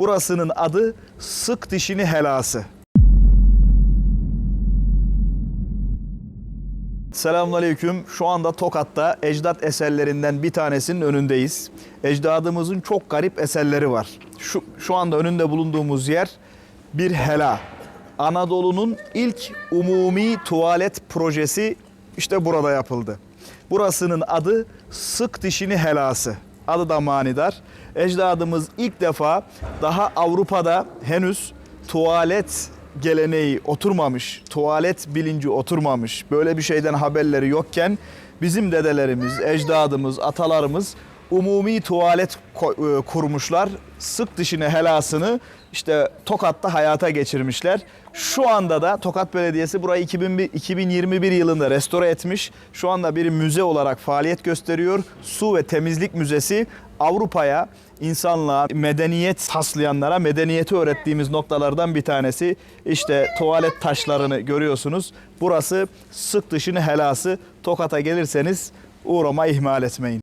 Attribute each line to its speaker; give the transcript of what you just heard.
Speaker 1: Burasının adı Sık Dişini Helası. Selamünaleyküm. Şu anda Tokat'ta ecdat eserlerinden bir tanesinin önündeyiz. Ecdadımızın çok garip eserleri var. Şu, şu anda önünde bulunduğumuz yer bir hela. Anadolu'nun ilk umumi tuvalet projesi işte burada yapıldı. Burasının adı Sık Dişini Helası. Adı da manidar. Ecdadımız ilk defa daha Avrupa'da henüz tuvalet geleneği oturmamış, tuvalet bilinci oturmamış, böyle bir şeyden haberleri yokken bizim dedelerimiz, ecdadımız, atalarımız umumi tuvalet e, kurmuşlar. Sık dişine helasını işte Tokat'ta hayata geçirmişler. Şu anda da Tokat Belediyesi burayı 2001 2021 yılında restore etmiş. Şu anda bir müze olarak faaliyet gösteriyor. Su ve Temizlik Müzesi Avrupa'ya, insanlığa, medeniyet taslayanlara medeniyeti öğrettiğimiz noktalardan bir tanesi. İşte tuvalet taşlarını görüyorsunuz. Burası sık dışını helası. Tokat'a gelirseniz uğrama ihmal etmeyin.